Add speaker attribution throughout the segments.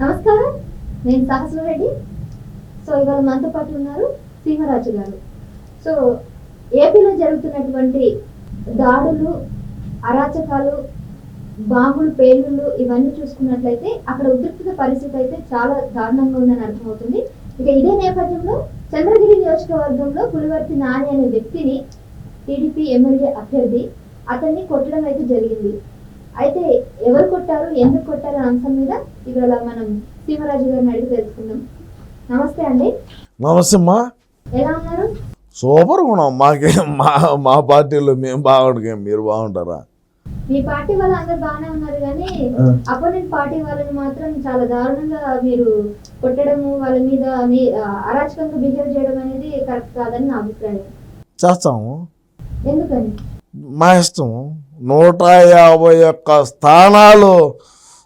Speaker 1: నమస్కారం. నేను సహస్ర రెడ్డి సో ఇవాళ మనతో పాటు ఉన్నారు సింహరాజు గారు. సో ఏపీలో జరుగుతున్నటువంటి దాడులు అరాచకాలు బాంబులు పేలుళ్ళు ఇవన్నీ చూసుకున్నట్లయితే అక్కడ ఉద్రిక్త పరిస్థితి అయితే చాలా దారుణంగా ఉందని అర్థమవుతుంది. ఇక ఇదే నేపథ్యంలో చంద్రగిరి నియోజకవర్గంలో పులివర్తి నాని అనే వ్యక్తిని టీడీపీ ఎమ్మెల్యే అభ్యర్థి అతన్ని కొట్టడం అయితే జరిగింది. అయితే ఎవరు కొట్టారు ఎందుకు కొట్టారు అంశం మీద ఇవాళ మనం సింహరాజు గారిని అడిగి తెలుసుకుందాం. నమస్తే అండి.
Speaker 2: నమస్తే అమ్మా.
Speaker 1: ఎలా ఉన్నారు?
Speaker 2: సూపర్ ఉన్నాం మాకే మా మా పార్టీలో మేము బాగుంటాం మీరు బాగుంటారా?
Speaker 1: మీ పార్టీ వాళ్ళు అందరు బాగానే ఉన్నారు కానీ అపోనెంట్ పార్టీ వాళ్ళని మాత్రం చాలా దారుణంగా మీరు కొట్టడము వాళ్ళ మీద అరాచకంగా బిహేవ్ చేయడం అనేది కరెక్ట్ కాదని నా అభిప్రాయం.
Speaker 2: చేస్తాము.
Speaker 1: ఎందుకని?
Speaker 2: మా నూట యాభై ఒక్క స్థానాలు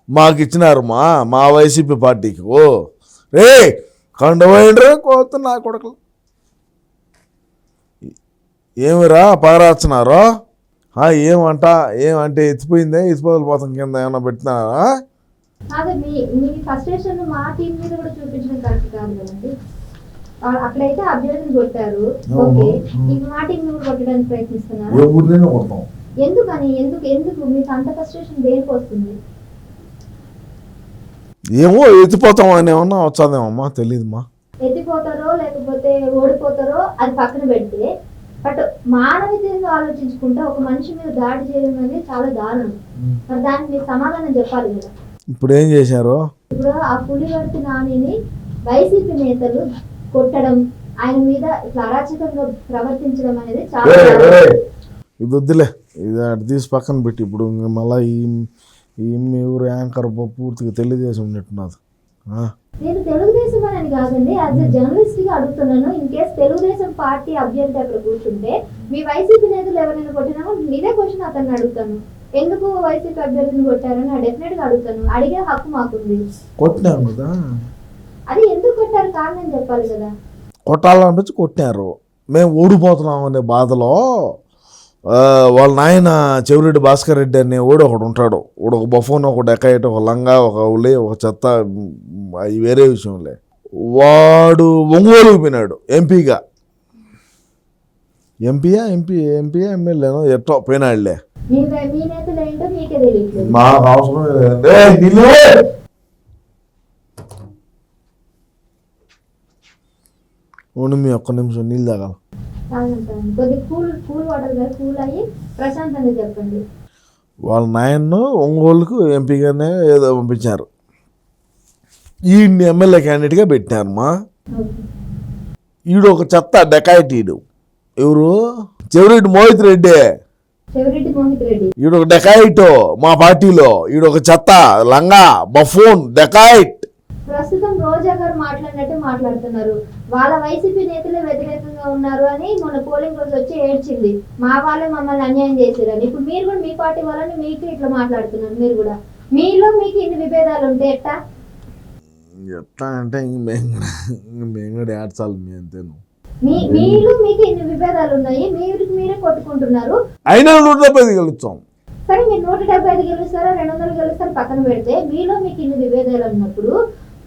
Speaker 2: మాకు ఇచ్చినారు మా మా వైసీపీ పార్టీకి. ఓ రే కండువైండ్రే కోత నా కొడుకులు. ఏమిరా పగరాస్తున్నారు ఏమంట ఏమంటే ఎత్తిపోయిందే? ఎత్తిపోతలు పోతాం కింద ఏమన్నా పెట్టినారా?
Speaker 1: మా టీం మీద కూడా చూపించడం కరెక్ట్ కాదు కదండి. అక్కడైతే అభ్యర్థిని కొట్టారు. ఓకే. ఇక మా టీం కూడా కొట్టడానికి ప్రయత్నిస్తున్నారు?
Speaker 2: ఊరిలోనే కొడతాం.
Speaker 1: ఎందుకని? ఎందుకు? ఎందుకు? మీకు అంత ఫస్ట్రేషన్ దేనికి వస్తుంది?
Speaker 2: ఏమో ఎత్తిపోతాం అని ఏమన్నా వచ్చాదేమమ్మా? తెలియదుమా
Speaker 1: ఎత్తిపోతారో లేకపోతే ఓడిపోతారో అది పక్కన పెడితే బట్ మానవీయంగా ఆలోచించుకుంటే ఒక మనిషి మీద దాడి చేయడం అనేది చాలా దారుణం. మరి దానికి మీరు సమాధానం చెప్పాలి కదా.
Speaker 2: ఇప్పుడు ఏం చేశారు?
Speaker 1: ఇప్పుడు ఆ పులివర్తి నానిని వైసీపీ నేతలు కొట్టడం ఆయన మీద ఇట్లా అరాచకంగా ప్రవర్తించడం అనేది చాలా.
Speaker 2: ఇది వద్దులే. ఇది అటు తీసి పక్కన పెట్టి. ఇప్పుడు మళ్ళా ఈ ఈ మీ ఊరు యాంకర్ పూర్తిగా తెలుగుదేశం ఉన్నట్టున్నది. ఆ,
Speaker 1: నేను తెలుగుదేశం అని కాదండి యాజ్ ఎ జర్నలిస్ట్గా అడుగుతున్నాను. ఇన్ కేస్ తెలుగుదేశం పార్టీ అభ్యర్థి అక్కడ కూర్చుంటే మీ వైసీపీ నేతలు ఎవరైనా కొట్టినా కూడా ఇదే క్వశ్చన్ అతన్ని అడుగుతాను. ఎందుకు వైసీపీ అభ్యర్థిని కొట్టారని డెఫినెట్గా అడుగుతాను. అడిగే హక్కు మాకుంది.
Speaker 2: కొట్టినారు కదా.
Speaker 1: అది ఎందుకు కొట్టారు? కారణం చెప్పాలి కదా.
Speaker 2: కొట్టాలనిపించి కొట్టినారు మేము ఓడిపోతున్నాం అనే బాధలో వాళ్ళ నాయన చెవిరెడ్డి భాస్కర్ రెడ్డి అనే ఓడి ఒకడు ఉంటాడు. వాడు ఒక బఫోన్ ఒక డెకాయిట్ ఒక లంగా ఒక ఉలి ఒక చెత్త అవి వేరే విషయంలే. వాడు ఒంగోలుకు పోయినాడు ఎంపీగా. ఎంపీయా ఎంపీ ఎంపీయా ఎమ్మెల్యేనో ఎట్టో పోయినాడులే
Speaker 1: మీ మాకు
Speaker 2: అవసరం లేదండి. ఉండు మీ ఒక్క నిమిషం నీళ్ళు తాగాల.
Speaker 1: కాదంటాను కొద్ది కూల్ కూల్ వాటర్గా కూల్ అయ్యి ప్రశాంతంగా చెప్పండి.
Speaker 2: వాళ్ళ నాయన్ను ఒంగోలుకు ఎంపీగానే ఏదో పంపించారు. ఈయన్ని ఎమ్మెల్యే క్యాండిడేట్గా పెట్టారు మా
Speaker 1: ఓకే.
Speaker 2: ఈడు ఒక చెత్త డెకాయిట్ ఈడు. ఎవరు? చెవిరెడ్డి మోహిత్ రెడ్డి.
Speaker 1: చెవిరెడ్డి మోహిత్ రెడ్డి.
Speaker 2: ఈడు ఒక డెకాయిట్ మా పార్టీలో. ఈడు ఒక చెత్త లంగా బఫూన్ డెకాయిట్.
Speaker 1: ప్రస్తుతం రోజా గారు మాట్లాడినట్టే మాట్లాడుతున్నారు. వాళ్ళ వైసీపీ నేతలే వ్యతిరేకంగా ఉన్నారు అని మొన్న పోలింగ్ రోజు వచ్చి ఏడ్చింది. మా వాళ్ళే మమ్మల్ని అన్యాయం చేశారని. ఇప్పుడు మీరు కూడా మీ పార్టీ వాళ్ళని మీకు ఇట్లా మాట్లాడుతున్నారు మీరు కూడా. మీలో మీకు ఇన్ని విభేదాలు ఉంటే ఎట్టా?
Speaker 2: ఎట్లా అంటే మేము కూడా ఏడ్చాలి మీ అంతేను.
Speaker 1: మీ మీలో మీకు ఇన్ని విభేదాలు ఉన్నాయి మీరు మీరే కొట్టుకుంటున్నారు.
Speaker 2: అయినా నూట డెబ్బై ఐదు గెలుస్తాం.
Speaker 1: సరే మీరు నూట డెబ్బై ఐదు గెలుస్తారా రెండు వందలు గెలుస్తారా పక్కన పెడితే మీలో మీకు ఇన్ని విభేదాలు ఉన్నప్పుడు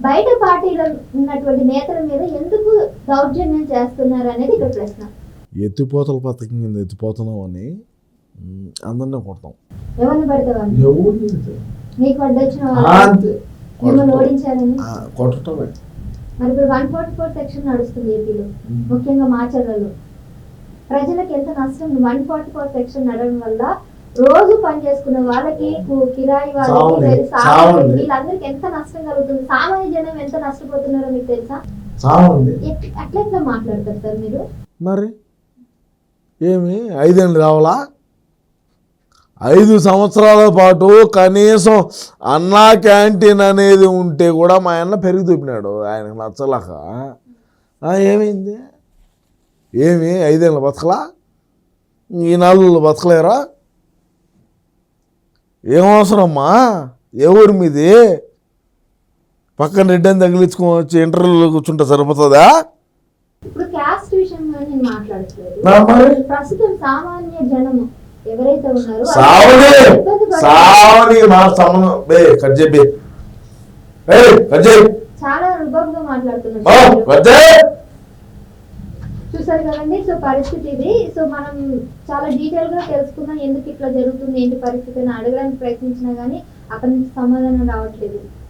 Speaker 1: బయట పార్టీలో ఉన్నటువంటి నేతల మీద ఎందుకు దౌర్జన్యం చేస్తున్నారు అనేది ఇక్కడ ప్రశ్న.
Speaker 2: ఎత్తిపోతల పథకం కింద ఎత్తిపోతున్నాం అని అందరినీ కొడతాం.
Speaker 1: ఎవరిని పడితే వాళ్ళు మీకు అడ్డొచ్చిన వాళ్ళు
Speaker 2: అంతే.
Speaker 1: మిమ్మల్ని
Speaker 2: కొట్టటమే
Speaker 1: మరి ఇప్పుడు వన్ ఫార్టీ ఫోర్ సెక్షన్ నడుస్తుంది ఏపీలో ముఖ్యంగా మాచర్లలో. ప్రజలకు ఎంత నష్టం? వన్ ఫార్టీ ఫోర్ సెక్షన్ నడవడం వల్ల రోజు పని చేసుకున్న వాళ్ళకి కిరాయి వాళ్ళకి. వీళ్ళందరికీ ఎంత నష్టం కలుగుతుంది? సామాన్య జనం ఎంత నష్టపోతున్నారో మీకు తెలుసా? అట్లా ఎట్లా మాట్లాడతారు సార్ మీరు?
Speaker 2: మరి? ఏమి? ఐదేళ్ళు రావాలా? ఐదు సంవత్సరాల పాటు కనీసం అన్నా క్యాంటీన్ అనేది ఉంటే కూడా మా అన్న పెరిగి చూపినాడు ఆయనకు నచ్చలేక. ఆ, ఏమైంది? ఏమి? ఐదేళ్ళు బతకలా? ఈ నాలుగు బతకలేరా? ఏం అవసరమ్మా ఏ ఊరి మీది పక్కన రెడ్డిని తగిలించుకొని వచ్చి ఇంటర్వ్యూలో కూర్చుంటే సరిపోతుందా
Speaker 1: ఇప్పుడు క్యాస్ట్ విషయంలో నేను మాట్లాడట్లేదు
Speaker 2: నా మరి?
Speaker 1: ప్రస్తుతం సామాన్య జనము ఎవరైతే ఉన్నారో
Speaker 2: సావని
Speaker 1: ఇబ్బంది పడుతున్నారు.
Speaker 2: సావని మా సంబంధం బే కట్ చెప్పి ఏయ్, కట్ చేయి.
Speaker 1: చాలా రుబాబుగా
Speaker 2: ఆ,
Speaker 1: మాట్లాడుతున్నారు. చూసారు కదండి? సో పరిస్థితి ఇది. సో మనం చాలా డీటెయిల్గా తెలుసుకుందాం ఎందుకు ఇట్లా జరుగుతుంది ఏంటి పరిస్థితి అని అడగడానికి ప్రయత్నించినా గానీ అక్కడి నుంచి సమాధానం రావట్లేదు.